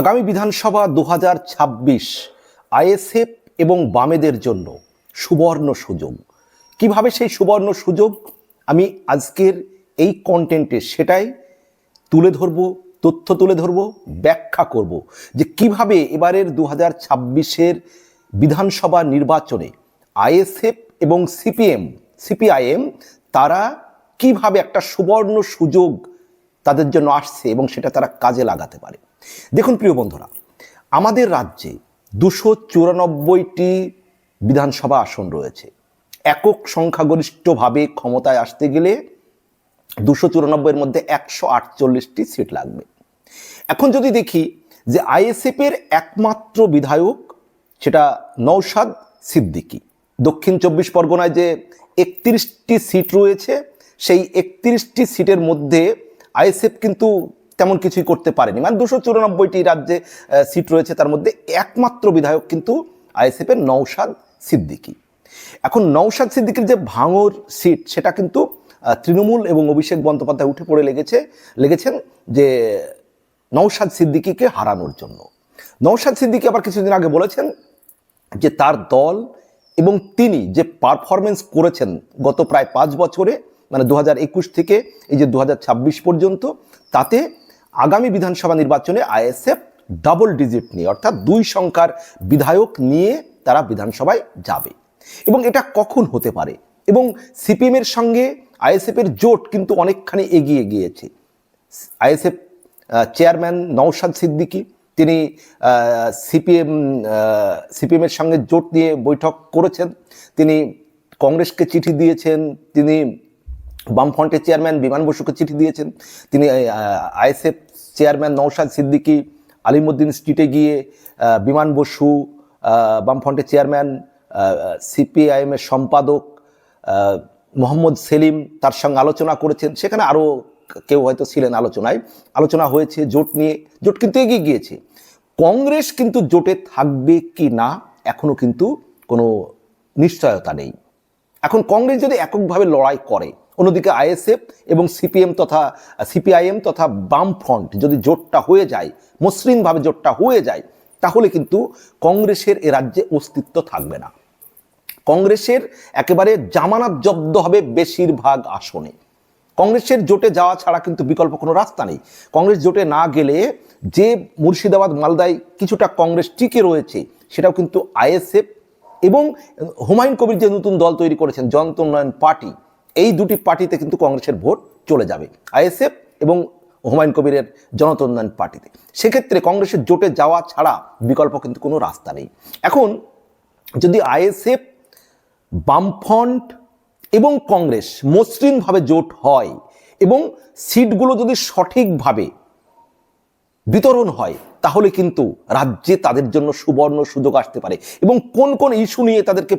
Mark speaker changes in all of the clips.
Speaker 1: আগামী বিধানসভা দু হাজার ছাব্বিশ আইএসএফ এবং বামেদের জন্য সুবর্ণ সুযোগ। কীভাবে সেই সুবর্ণ সুযোগ? আমি আজকের এই কন্টেন্টে সেটাই তুলে ধরবো, তথ্য তুলে ধরবো, ব্যাখ্যা করব যে কীভাবে এবারের দু হাজার ছাব্বিশের বিধানসভা নির্বাচনে আইএসএফ এবং সিপিএম, সিপিআইএম তারা কীভাবে একটা সুবর্ণ সুযোগ তাদের জন্য আসছে এবং সেটা তারা কাজে লাগাতে পারে। দেখুন প্রিয় বন্ধুরা, আমাদের রাজ্যে দুশো চুরানব্বইটি বিধানসভা আসন রয়েছে। একক সংখ্যাগরিষ্ঠভাবে ক্ষমতায় আসতে গেলে দুশো চুরানব্বইয়ের মধ্যে একশো আটচল্লিশটি সিট লাগবে। এখন যদি দেখি যে আইএসএফের একমাত্র বিধায়ক, সেটা নৌসাদ সিদ্দিকী। দক্ষিণ চব্বিশ পরগনায় যে একত্রিশটি সিট রয়েছে, সেই একত্রিশটি সিটের মধ্যে আইএসএফ কিন্তু তেমন কিছুই করতে পারেনি। মানে দুশো চুরানব্বইটি রাজ্যে সিট রয়েছে, তার মধ্যে একমাত্র বিধায়ক কিন্তু আইএসএফের নৌসাদ সিদ্দিকী। এখন নৌসাদ সিদ্দিকীর যে ভাঙর সিট, সেটা কিন্তু তৃণমূল এবং অভিষেক বন্দ্যোপাধ্যায় উঠে পড়ে লেগেছে, লেগেছেন যে নৌসাদ সিদ্দিকিকে হারানোর জন্য। নৌসাদ সিদ্দিকী আবার কিছুদিন আগে বলেছেন যে তার দল এবং তিনি যে পারফরমেন্স করেছেন গত প্রায় পাঁচ বছরে মানে দু থেকে এই যে দু হাজার ছাব্বিশ পর্যন্ত, তাতে আগামী বিধানসভা নির্বাচনে আইএসএফ ডাবল ডিজিট নিয়ে, অর্থাৎ দুই সংখ্যার বিধায়ক নিয়ে তারা বিধানসভায় যাবে। এবং এটা কখন হতে পারে? এবং সিপিএমের সঙ্গে আইএসএফের জোট কিন্তু অনেকখানি এগিয়ে গিয়েছে। আইএসএফ চেয়ারম্যান নওশাদ সিদ্দিকী, তিনি সিপিএম সিপিএমের সঙ্গে জোট নিয়ে বৈঠক করেছেন। তিনি কংগ্রেসকে চিঠি দিয়েছেন। তিনি বামফ্রন্টের চেয়ারম্যান বিমান বসুকে চিঠি দিয়েছেন। তিনি ISF chairman Naushad Siddiqui, Alimuddin street গিয়ে বিমান বসু বামফ্রন্টের চেয়ারম্যান সিপিআইএমের সম্পাদক মোহাম্মদ সেলিম তার সঙ্গে আলোচনা করেছেন। সেখানে আরও কেউ হয়তো ছিলেন আলোচনায়। আলোচনা হয়েছে জোট নিয়ে। জোট কিন্তু এগিয়ে গিয়েছে। কংগ্রেস কিন্তু জোটে থাকবে কি না এখনও কিন্তু কোনো নিশ্চয়তা নেই। এখন কংগ্রেস যদি এককভাবে লড়াই করে অন্যদিকে আইএসএফ এবং সিপিএম তথা, সিপিআইএম তথা বাম ফ্রন্ট যদি জোটটা হয়ে যায়, মসৃণভাবে জোটটা হয়ে যায়, তাহলে কিন্তু কংগ্রেসের এ রাজ্যে অস্তিত্ব থাকবে না। কংগ্রেসের একেবারে জামানাত জব্দ হবে বেশিরভাগ আসনে। কংগ্রেসের জোটে যাওয়া ছাড়া কিন্তু বিকল্প কোনো রাস্তা নেই। কংগ্রেস জোটে না গেলে যে মুর্শিদাবাদ, মালদায় কিছুটা কংগ্রেস টিকে রয়েছে, সেটাও কিন্তু আইএসএফ এবং হুমায়ুন কবির যে নতুন দল তৈরি করেছেন জনতা উন্নয়ন পার্টি দুটি পার্টিতে কিন্তু কংগ্রেসের ভোট চলে যাবে, আইএসএফ এবং হুমায়ুন কবিরের জনতা উন্নয়ন পার্টিতে। সেক্ষেত্রে কংগ্রেসের জোটে যাওয়া ছাড়া বিকল্প কিন্তু কোনো রাস্তা নেই। এখন যদি আইএসএফ, বামফ্রন্ট এবং কংগ্রেস মসৃণভাবে জোট হয় এবং সিটগুলো যদি সঠিকভাবে বিতরণ হয় তাহলে কিন্তু রাজ্যে তাদের জন্য সুবর্ণ সুযোগ আসতে পারে। এবং কোন কোন ইস্যু নিয়ে তাদেরকে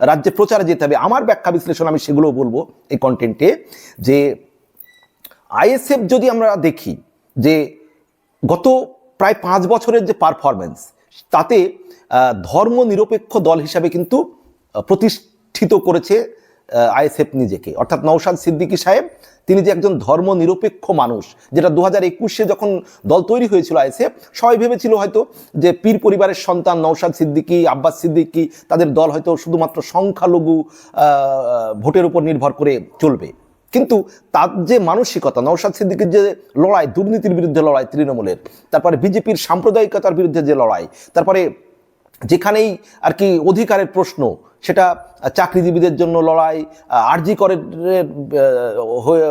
Speaker 1: রাজ্যে প্রচারে যেতে হবে আমার ব্যাখ্যা বিশ্লেষণ আমি সেগুলো বলব এই কন্টেন্টে যে আইএসএফ যদি আমরা দেখি যে গত প্রায় পাঁচ বছরের যে পারফরমেন্স তাতে আহ, ধর্ম নিরপেক্ষ দল হিসাবে কিন্তু প্রতিষ্ঠিত করেছে আইএসএফ নিজেকে। অর্থাৎ নৌশাদ সিদ্দিকী সাহেব, তিনি যে একজন ধর্ম নিরপেক্ষ মানুষ, যেটা দু হাজার একুশে যখন দল তৈরি হয়েছিল আইএসএফ, সবাই ভেবেছিল হয়তো যে পীর পরিবারের সন্তান নৌশাদ সিদ্দিকী, আব্বাস সিদ্দিকী, তাদের দল হয়তো শুধুমাত্র সংখ্যালঘু ভোটের উপর নির্ভর করে চলবে। কিন্তু তার যে মানসিকতা নৌশাদ সিদ্দিকের যে লড়াই, দুর্নীতির বিরুদ্ধে লড়াই তৃণমূলের, তারপরে বিজেপির সাম্প্রদায়িকতার বিরুদ্ধে যে লড়াই, তারপরে যেখানেই আর কি অধিকারের প্রশ্ন, সেটা চাকরিজীবীদের জন্য লড়াই, আরজি হয়ে,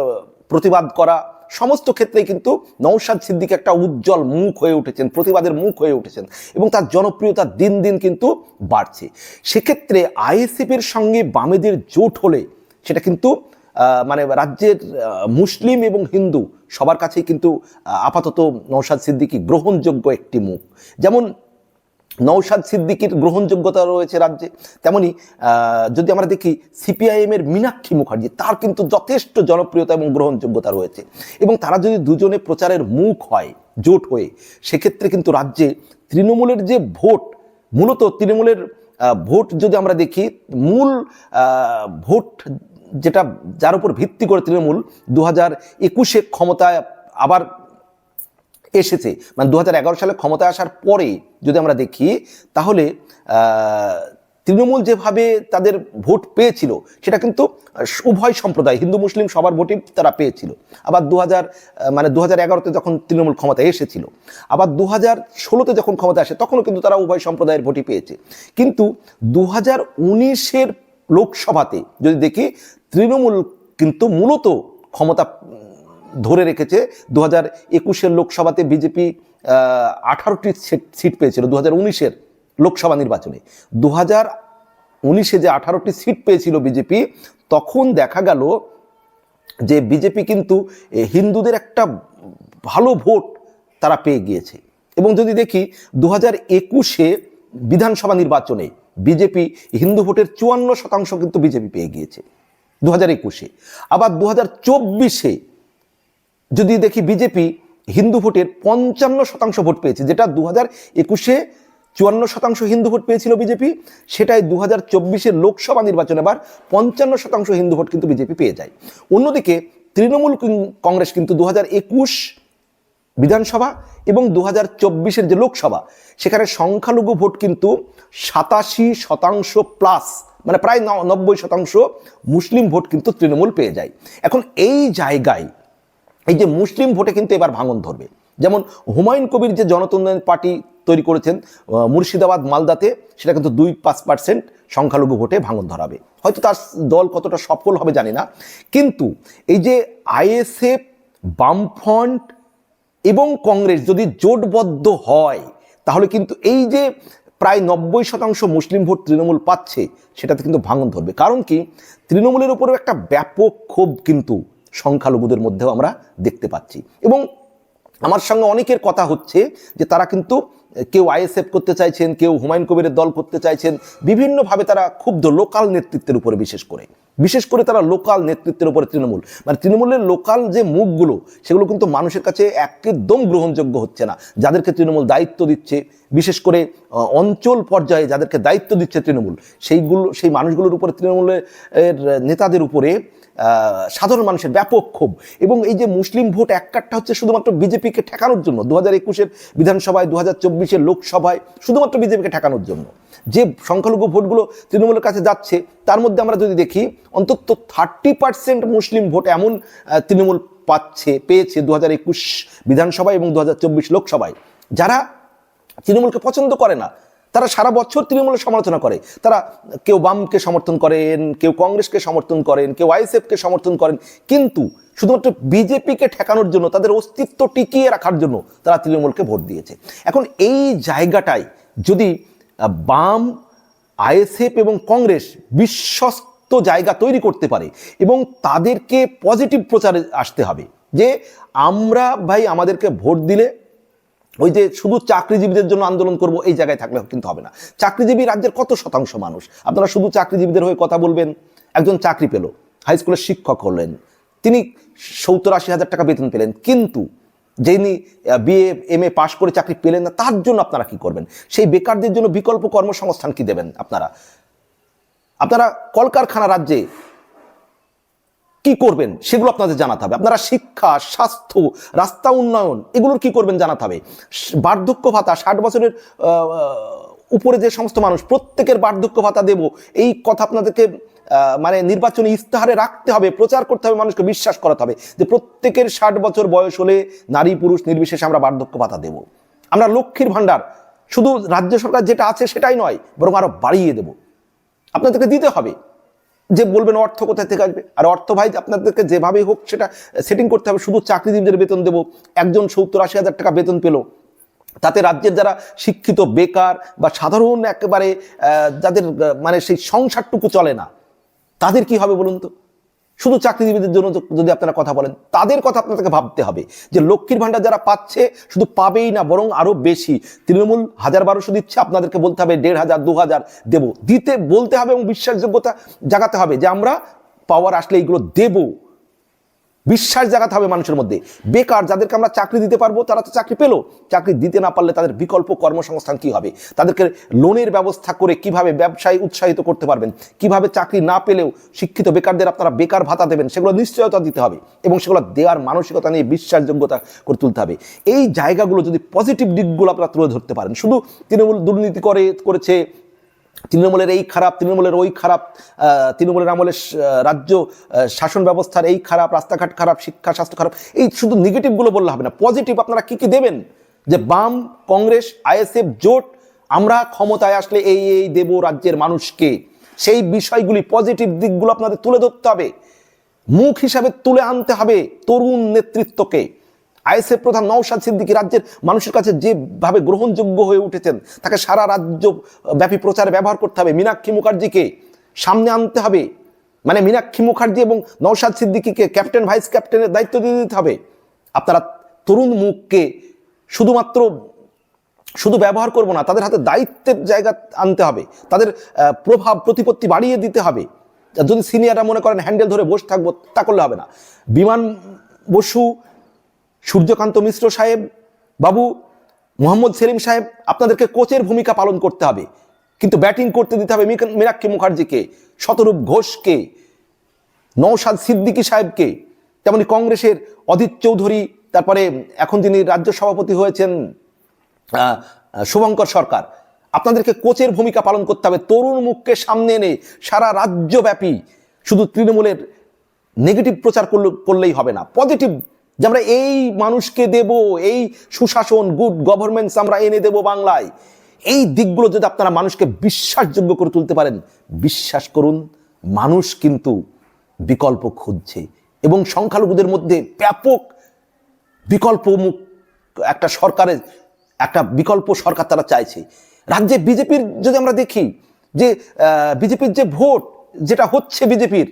Speaker 1: প্রতিবাদ করা, সমস্ত ক্ষেত্রেই কিন্তু নৌশাদ সিদ্দিক একটা উজ্জ্বল মুখ হয়ে উঠেছেন, প্রতিবাদের মুখ হয়ে উঠেছেন এবং তার জনপ্রিয়তা দিন দিন কিন্তু বাড়ছে। সেক্ষেত্রে আইএসএফের সঙ্গে বামেদের জোট হলে সেটা কিন্তু মানে রাজ্যের মুসলিম এবং হিন্দু সবার কাছেই কিন্তু আপাতত নৌশাদ সিদ্দিকী গ্রহণযোগ্য একটি মুখ। যেমন নৌশাদ সিদ্দিকির গ্রহণযোগ্যতা রয়েছে রাজ্যে। তেমনি যদি আমরা দেখি সিপিআইএম এর মীনাক্ষী মুখার্জি, তার কিন্তু যথেষ্ট জনপ্রিয়তা এবং গ্রহণযোগ্যতা রয়েছে। এবং তারা যদি দুজনে প্রচারের মুখ হয়, জোট হয়ে, সেক্ষেত্রে কিন্তু রাজ্যে তৃণমূলের যে ভোট, মূলত তৃণমূলের ভোট যদি আমরা দেখি, মূল ভোট যেটা, যার উপর ভিত্তি করে তৃণমূল দু হাজার একুশে ক্ষমতায় আবার এসেছে। মানে দু হাজার এগারো সালে ক্ষমতায় আসার পরে যদি আমরা দেখি, তাহলে তৃণমূল যেভাবে তাদের ভোট পেয়েছিল, সেটা কিন্তু উভয় সম্প্রদায়, হিন্দু, মুসলিম সবার ভোটই তারা পেয়েছিল। আবার দু হাজার মানে দু হাজার এগারোতে যখন তৃণমূল ক্ষমতায় এসেছিল, আবার দু হাজার ষোলোতে যখন ক্ষমতা আসে, তখনও কিন্তু তারা উভয় সম্প্রদায়ের ভোটই পেয়েছে। কিন্তু দু হাজার উনিশের লোকসভাতে যদি দেখি, তৃণমূল কিন্তু মূলত ক্ষমতা ধরে রেখেছে দু হাজার একুশের লোকসভাতে বিজেপি আঠারোটি সিট পেয়েছিল দু হাজার উনিশের লোকসভা নির্বাচনে। দু হাজার উনিশে যে আঠারোটি সিট পেয়েছিল বিজেপি, তখন দেখা গেল যে বিজেপি কিন্তু হিন্দুদের একটা ভালো ভোট তারা পেয়ে গিয়েছে। এবং যদি দেখি দু হাজার একুশে বিধানসভা নির্বাচনে বিজেপি হিন্দু ভোটের চুয়ান্ন শতাংশ কিন্তু বিজেপি পেয়ে গিয়েছে দু হাজার একুশে। আবার দু হাজার চব্বিশে যদি দেখি বিজেপি হিন্দু ভোটের পঞ্চান্ন শতাংশ ভোট পেয়েছে, যেটা দু হাজার একুশে চুয়ান্ন শতাংশ হিন্দু ভোট পেয়েছিল বিজেপি সেটাই দু হাজার চব্বিশের লোকসভা নির্বাচনে আবার পঞ্চান্ন শতাংশ হিন্দু ভোট কিন্তু বিজেপি পেয়ে যায়। অন্যদিকে তৃণমূল কংগ্রেস কিন্তু দু হাজার একুশ বিধানসভা এবং দু হাজার চব্বিশের যে লোকসভা, সেখানে সংখ্যালঘু ভোট কিন্তু সাতাশি শতাংশ প্লাস মানে প্রায় নব্বই শতাংশ মুসলিম ভোট কিন্তু তৃণমূল পেয়ে যায়। এখন এই জায়গায় এই যে মুসলিম ভোটে কিন্তু এবার ভাঙন ধরবে। যেমন হুমায়ুন কবির যে জনতন্ত্র পার্টি তৈরি করেছেন মুর্শিদাবাদ, মালদাতে, সেটা কিন্তু দুই পাঁচ পার্সেন্ট সংখ্যালঘু ভোটে ভাঙন ধরাবে। হয়তো তার দল কতটা সফল হবে জানি না। কিন্তু এই যে আইএসএফ, বামফ্রন্ট এবং কংগ্রেস যদি জোটবদ্ধ হয়, তাহলে কিন্তু এই যে প্রায় নব্বই শতাংশ মুসলিম ভোট তৃণমূল পাচ্ছে, সেটাতে কিন্তু ভাঙন ধরবে। কারণ কি? তৃণমূলের উপরেও একটা ব্যাপক ক্ষোভ কিন্তু সংখ্যালঘুদের মধ্যেও আমরা দেখতে পাচ্ছি। এবং আমার সঙ্গে অনেকের কথা হচ্ছে যে তারা কিন্তু কেউ আইএসএফ করতে চাইছেন, কেউ হুমায়ুন কবিরের দল করতে চাইছেন, বিভিন্নভাবে তারা ক্ষুব্ধ লোকাল নেতৃত্বের উপরে বিশেষ করে। বিশেষ করে তারা লোকাল নেতৃত্বের উপরে তৃণমূল। মানে তৃণমূলের লোকাল যে মুখগুলো, সেগুলো কিন্তু মানুষের কাছে একদম গ্রহণযোগ্য হচ্ছে না। যাদেরকে তৃণমূল দায়িত্ব দিচ্ছে, বিশেষ করে অঞ্চল পর্যায়ে যাদেরকে দায়িত্ব দিচ্ছে তৃণমূল, সেইগুলো, সেই মানুষগুলোর উপরে তৃণমূলের নেতাদের উপরে সাধারণ মানুষের ব্যাপক ক্ষোভ। এবং এই যে মুসলিম ভোট এক কাটটা হচ্ছে শুধুমাত্র বিজেপিকে ঠেকানোর জন্য, দু হাজার একুশের বিধানসভায়, দু হাজার চব্বিশের লোকসভায়, শুধুমাত্র বিজেপিকে ঠেকানোর জন্য। যে সংখ্যালঘু ভোটগুলো তৃণমূলের কাছে যাচ্ছে, তার মধ্যে আমরা যদি দেখি, অন্তত থার্টি পার্সেন্ট মুসলিম ভোট এমন তৃণমূল পাচ্ছে, পেয়েছে দু হাজার একুশ বিধানসভায় এবং দু হাজার চব্বিশ লোকসভায়। যারা তৃণমূলকে পছন্দ করে না, তারা সারা বছর তৃণমূলের সমালোচনা করে। তারা কেউ বামকে সমর্থন করেন, কেউ কংগ্রেসকে সমর্থন করেন, কেউ আইএসএফকে সমর্থন করেন, কিন্তু শুধুমাত্র বিজেপিকে ঠেকানোর জন্য, তাদের অস্তিত্ব টিকিয়ে রাখার জন্য তারা তৃণমূলকে ভোট দিয়েছে। এখন এই জায়গাটায় যদি বাম, আইএসএফ এবং কংগ্রেস বিশ্বস্ত জায়গা তৈরি করতে পারে এবং তাদেরকে পজিটিভ প্রচারে আসতে হবে যে আমরা ভাই আমাদেরকে ভোট দিলে ওই যে শুধু চাকরিজীবীদের জন্য আন্দোলন করব এই জায়গায় থাকলে কিন্তু হবে না। চাকরিজীবী রাজ্যের কত শতাংশ মানুষ? আপনারা শুধু চাকরিজীবীদের হয়ে কথা বলবেন, একজন চাকরি পেল, হাই স্কুলের শিক্ষক হলেন, তিনি সত্তর আশি হাজার টাকা বেতন পেলেন, কিন্তু যিনি বিএ, এম এ পাশ করে চাকরি পেলেন না, তার জন্য আপনারা কি করবেন? সেই বেকারদের জন্য বিকল্প কর্মসংস্থান কি দেবেন আপনারা? আপনারা কলকারখানা রাজ্যে কি করবেন সেগুলো আপনাদের জানাতে হবে। আপনারা শিক্ষা, স্বাস্থ্য, রাস্তা উন্নয়ন, এগুলোর কি করবেন জানাতে হবে? বার্ধক্য ভাতা, ষাট বছরের উপরে যে সমস্ত মানুষ, প্রত্যেকের বার্ধক্য ভাতা দেব, এই কথা আপনাদেরকে মানে নির্বাচনী ইস্তাহারে রাখতে হবে, প্রচার করতে হবে, মানুষকে বিশ্বাস করাতে হবে যে প্রত্যেকের ষাট বছর বয়স হলে নারী পুরুষ নির্বিশেষে আমরা বার্ধক্য ভাতা দেব। আমরা লক্ষ্মীর ভাণ্ডার, শুধু রাজ্য সরকার যেটা আছে সেটাই নয়, বরং আরও বাড়িয়ে দেব। আপনাদেরকে দিতে হবে যে বলবেন অর্থ কোথায় থেকে আসবে। আর অর্থ ভাই, আপনাদেরকে যেভাবেই হোক সেটা সেটিং করতে হবে, শুধু চাকরিজীবীদের বেতন দেবো, একজন সত্তর আশি হাজার টাকা বেতন পেল তাতে রাজ্যের যারা শিক্ষিত, বেকার বা সাধারণ একেবারে যাদের মানে সেই সংসারটুকু চলে না, তাদের কি হবে বলুন তো? শুধু চাকরিজীবীদের জন্য যদি আপনারা কথা বলেন, তাদের কথা আপনাদেরকে ভাবতে হবে যে লক্ষ্মীর ভাণ্ডার যারা পাচ্ছে, শুধু পাবেই না, বরং আরও বেশি। তৃণমূল হাজার বারোশো দিচ্ছে, আপনাদেরকে বলতে হবে, দেড় হাজার, দু হাজার দেবো। দিতে বলতে হবে এবং বিশ্বাসযোগ্যতা জাগাতে হবে যে আমরা পাওয়ার আসলে এইগুলো দেব। বিশ্বাস জাগাতে হবে মানুষের মধ্যে। বেকার যাদেরকে আমরা চাকরি দিতে পারব, তারা তো চাকরি পেল। চাকরি দিতে না পারলে তাদের বিকল্প কর্মসংস্থান কি হবে? তাদেরকে লোনের ব্যবস্থা করে কীভাবে ব্যবসায় উৎসাহিত করতে পারবেন? কীভাবে চাকরি না পেলেও শিক্ষিত বেকারদের আপনারা বেকার ভাতা দেবেন? সেগুলো নিশ্চয়তা দিতে হবে এবং সেগুলো দেওয়ার মানসিকতা নিয়ে বিশ্বাসযোগ্যতা করে তুলতে হবে। এই জায়গাগুলো যদি পজিটিভ দিকগুলো আপনারা তুলে ধরতে পারেন, শুধু তৃণমূল দুর্নীতি করে, করেছে তৃণমূলের এই খারাপ, তৃণমূলের ওই খারাপ তৃণমূলের আমলের রাজ্য শাসন ব্যবস্থার এই খারাপ, রাস্তাঘাট খারাপ, শিক্ষা, স্বাস্থ্য খারাপ, এই শুধু নেগেটিভগুলো বললে হবে না। পজিটিভ আপনারা কী কী দেবেন? যে বাম, কংগ্রেস, আইএসএফ, জোট, আমরা ক্ষমতায় আসলে এই এই দেব রাজ্যের মানুষকে। সেই বিষয়গুলি পজিটিভ দিকগুলো আপনাদের তুলে ধরতে হবে। মুখ হিসাবে তুলে আনতে হবে তরুণ নেতৃত্বকে। আইএসএফ প্রধান নওশাদ সিদ্দিকী রাজ্যের মানুষের কাছে যেভাবে গ্রহণযোগ্য হয়ে উঠেছেন, তাকে সারা রাজ্য ব্যাপী প্রচারে ব্যবহার করতে হবে। মীনাক্ষী মুখার্জিকে সামনে আনতে হবে। মানে মীনাক্ষী মুখার্জি এবং নওশাদ সিদ্দিকীকে ক্যাপ্টেন, ভাইস ক্যাপ্টেনের দায়িত্ব দিয়ে দিতে হবে। আপনারা তরুণ মুখকে শুধুমাত্র, শুধু ব্যবহার করব না, তাদের হাতে দায়িত্বের জায়গা আনতে হবে। তাদের প্রভাব, প্রতিপত্তি বাড়িয়ে দিতে হবে। যদি সিনিয়ররা মনে করেন, হ্যান্ডেল ধরে বসে থাকব তা করলে হবে না। বিমান বসু সূর্যকান্ত মিশ্র সাহেব, বাবু মোহাম্মদ সেলিম সাহেব, আপনাদেরকে কোচের ভূমিকা পালন করতে হবে। কিন্তু ব্যাটিং করতে দিতে হবে মীনাক্ষী মুখার্জিকে, শতরূপ ঘোষকে নৌসাদ সিদ্দিকী সাহেবকে, তেমনি কংগ্রেসের অদিত চৌধুরী, তারপরে এখন যিনি রাজ্য সভাপতি হয়েছেন শুভঙ্কর সরকার। আপনাদেরকে কোচের ভূমিকা পালন করতে হবে। তরুণ মুখকে সামনে এনে সারা রাজ্যব্যাপী শুধু তৃণমূলের নেগেটিভ প্রচার করলে করলেই হবে না। পজিটিভ যে আমরা এই মানুষকে দেব, এই সুশাসন গুড গভর্নমেন্টস আমরা এনে দেব বাংলায়। এই দিকগুলো যদি আপনারা মানুষকে বিশ্বাসযোগ্য করে তুলতে পারেন, বিশ্বাস করুন, মানুষ কিন্তু বিকল্প খুঁজছে এবং সংখ্যালঘুদের মধ্যে ব্যাপক বিকল্প একটা সরকারের, একটা বিকল্প সরকার তারা চাইছে। রাজ্যে বিজেপির যদি আমরা দেখি যে বিজেপির যে ভোট, যেটা হচ্ছে বিজেপির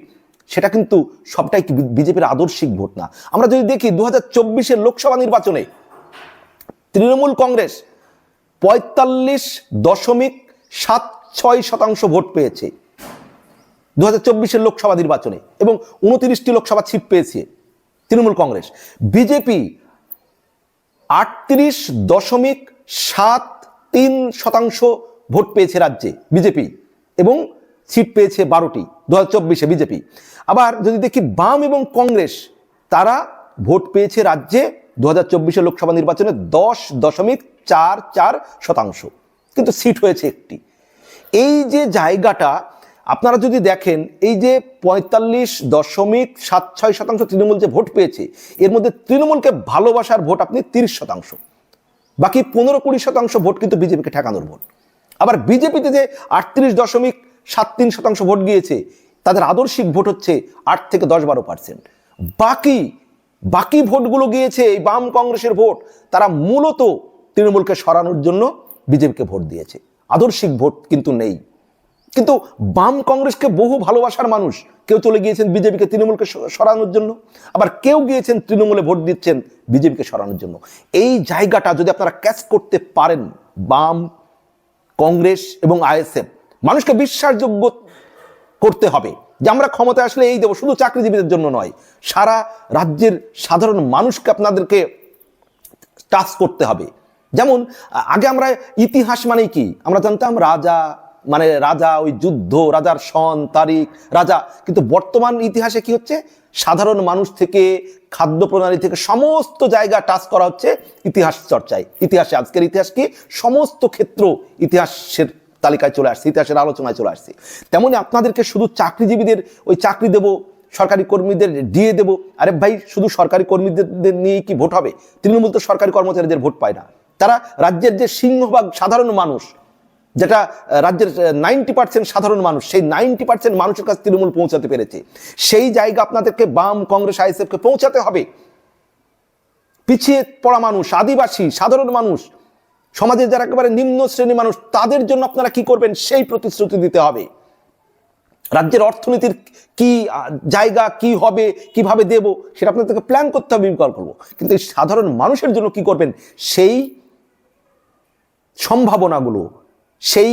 Speaker 1: সেটা কিন্তু সবটাই বিজেপির আদর্শিক ভোট না। আমরা যদি দেখি দু হাজার লোকসভা নির্বাচনে তৃণমূল কংগ্রেস পঁয়তাল্লিশ দশমিক সাত ছয় শতাংশ ভোট পেয়েছে দু হাজার লোকসভা নির্বাচনে এবং উনত্রিশটি লোকসভা ছিপ পেয়েছে তৃণমূল কংগ্রেস। বিজেপি আটত্রিশ দশমিক সাত তিন শতাংশ ভোট পেয়েছে রাজ্যে, বিজেপি, এবং সিট পেয়েছে বারোটি। দু চব্বিশে বিজেপি। আবার যদি দেখি বাম এবং কংগ্রেস, তারা ভোট পেয়েছে রাজ্যে দু হাজার চব্বিশে লোকসভা নির্বাচনে দশ দশমিক চার চার শতাংশ। কিন্তু সিট হয়েছে একটি। এই যে জায়গাটা, আপনারা যদি দেখেন, এই যে পঁয়তাল্লিশ দশমিক সাত ছয় শতাংশ তৃণমূল যে ভোট পেয়েছে, এর মধ্যে তৃণমূলকে ভালোবাসার ভোট আপনি তিরিশ শতাংশ। বাকি পনেরো কুড়ি শতাংশ ভোট কিন্তু বিজেপিকে ঠেকানোর ভোট। আবার বিজেপিতে যে আটত্রিশ দশমিক সাত তিন শতাংশ ভোট গিয়েছে, তাদের আদর্শিক ভোট হচ্ছে আট থেকে দশ বারো পার্সেন্ট। বাকি বাকি ভোটগুলো গিয়েছে এই বাম কংগ্রেসের ভোট, তারা মূলত তৃণমূলকে সরানোর জন্য বিজেপিকে ভোট দিয়েছে। আদর্শিক ভোট কিন্তু নেই। কিন্তু বাম কংগ্রেসকে বহু ভালোবাসার মানুষ, কেউ চলে গিয়েছেন বিজেপিকে তৃণমূলকে সরানোর জন্য, আবার কেউ গিয়েছেন তৃণমূলে ভোট দিচ্ছেন বিজেপিকে সরানোর জন্য। এই জায়গাটা যদি আপনারা ক্যাচ করতে পারেন, বাম, কংগ্রেস এবং আইএসএফ মানুষকে বিশ্বাসযোগ্য করতে হবে যে আমরা ক্ষমতায় আসলে এই দেবো, শুধু চাকরিজীবীদের জন্য নয়, সারা রাজ্যের সাধারণ মানুষকে আপনাদেরকে টাচ করতে হবে। যেমন, আগে আমরা ইতিহাস মানে কি? আমরা জানতাম রাজা মানে রাজা ওই যুদ্ধ, রাজার সন, তারিখ, রাজা। কিন্তু বর্তমান ইতিহাসে কি হচ্ছে? সাধারণ মানুষ থেকে, খাদ্য প্রণালী থেকে সমস্ত জায়গা টাচ করা হচ্ছে ইতিহাস চর্চায়। ইতিহাসে আজকের ইতিহাস কি? সমস্ত ক্ষেত্র ইতিহাসের তালিকায় চলে আসছে, ইতিহাসের আলোচনায় চলে আসছে। তেমনি আপনাদেরকে শুধু চাকরিজীবীদের, ওই চাকরি দেব, সরকারি কর্মীদের দিয়ে দেব। আরে ভাই, শুধু সরকারি কর্মীদের নিয়ে কি ভোট হবে? তৃণমূল তো সরকারি কর্মচারীদের ভোট পায় না। তারা রাজ্যের যে সিংহভাগ সাধারণ মানুষ, যেটা রাজ্যের নাইনটি পার্সেন্ট সাধারণ মানুষ, সেই নাইনটি পার্সেন্ট মানুষের কাছে তৃণমূল পৌঁছাতে পেরেছে। সেই জায়গা আপনাদেরকে বাম কংগ্রেস আইএসএফকে পৌঁছাতে হবে। পিছিয়ে পড়া মানুষ, আদিবাসী, সাধারণ মানুষ সমাজের যারা একেবারে নিম্ন শ্রেণির মানুষ, তাদের জন্য আপনারা কি করবেন? সেই প্রতিশ্রুতি দিতে হবে। রাজ্যের অর্থনীতির কি জায়গা কি হবে, কীভাবে দেব, সেটা আপনাদেরকে প্ল্যান করতে হবে, বিকল্প করব। কিন্তু এই সাধারণ মানুষের জন্য কি করবেন? সেই সম্ভাবনাগুলো, সেই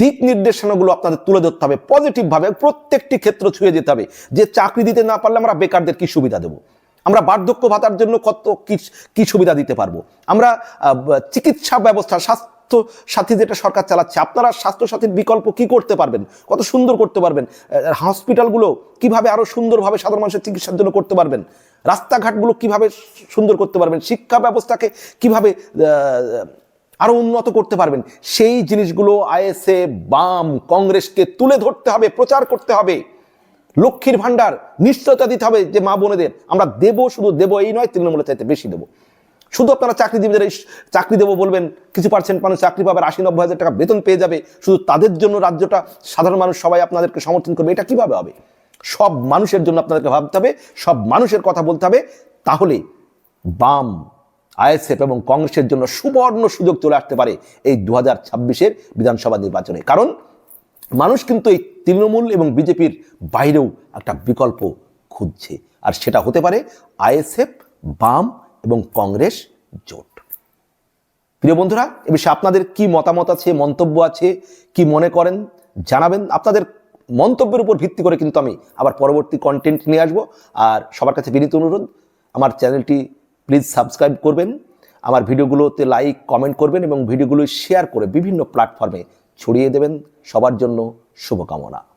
Speaker 1: দিক নির্দেশনাগুলো আপনাদের তুলে ধরতে হবে। পজিটিভভাবে প্রত্যেকটি ক্ষেত্র ছুঁয়ে যেতে হবে। যে চাকরি দিতে না পারলে আমরা বেকারদের কি সুবিধা দেবো? আমরা বার্ধক্য ভাতার জন্য কত কি কি সুবিধা দিতে পারব? আমরা চিকিৎসা ব্যবস্থা স্বাস্থ্য সাথী যেটা সরকার চালাচ্ছে আপনারা স্বাস্থ্য সাথীর বিকল্প কি করতে পারবেন? কত সুন্দর করতে পারবেন? হসপিটালগুলো কীভাবে আরও সুন্দরভাবে সাধারণ মানুষের চিকিৎসার জন্য করতে পারবেন? রাস্তাঘাটগুলো কীভাবে সুন্দর করতে পারবেন? শিক্ষা ব্যবস্থাকে কীভাবে আহ, আরও উন্নত করতে পারবেন? সেই জিনিসগুলো আইএসএ বাম কংগ্রেসকে তুলে ধরতে হবে প্রচার করতে হবে। লক্ষ্মীর ভান্ডার নিশ্চয়তা দিতে হবে যে মা বোনেদের। আমরা দেবো, শুধু দেবো এই নয়, তৃণমূলের চাইতে বেশি দেবো। শুধু আপনারা চাকরিজীবীদের এই চাকরি দেবো বলবেন, কিছু পার্সেন্ট মানুষ চাকরি পাবে আশি নব্বই হাজার টাকা বেতন পেয়ে যাবে। শুধু তাদের জন্য রাজ্যটা সাধারণ মানুষ সবাই আপনাদেরকে সমর্থন করবে, এটা কীভাবে হবে? সব মানুষের জন্য আপনাদেরকে ভাবতে হবে, সব মানুষের কথা বলতে হবে। তাহলে বাম, আইএসএফ এবং কংগ্রেসের জন্য সুবর্ণ সুযোগ চলে আসতে পারে এই দু হাজার ছাব্বিশের বিধানসভা নির্বাচনে। কারণ মানুষ কিন্তু এই তৃণমূল এবং বিজেপির বাইরেও একটা বিকল্প খুঁজছে। আর সেটা হতে পারে আইএসএফ, বাম এবং কংগ্রেস জোট। প্রিয় বন্ধুরা, এ বিষয়ে আপনাদের কি মতামত আছে, মন্তব্য আছে, কি মনে করেন, জানাবেন। আপনাদের মন্তব্যের উপর ভিত্তি করে কিন্তু আমি আবার পরবর্তী কন্টেন্ট নিয়ে আসব। আর সবার কাছে বিনীত অনুরোধ, আমার চ্যানেলটি প্লিজ সাবস্ক্রাইব করবেন, আমার ভিডিওগুলোতে লাইক কমেন্ট করবেন এবং ভিডিওগুলো শেয়ার করে বিভিন্ন প্ল্যাটফর্মে ছড়িয়ে দেবেন সবার জন্য শুভকামনা।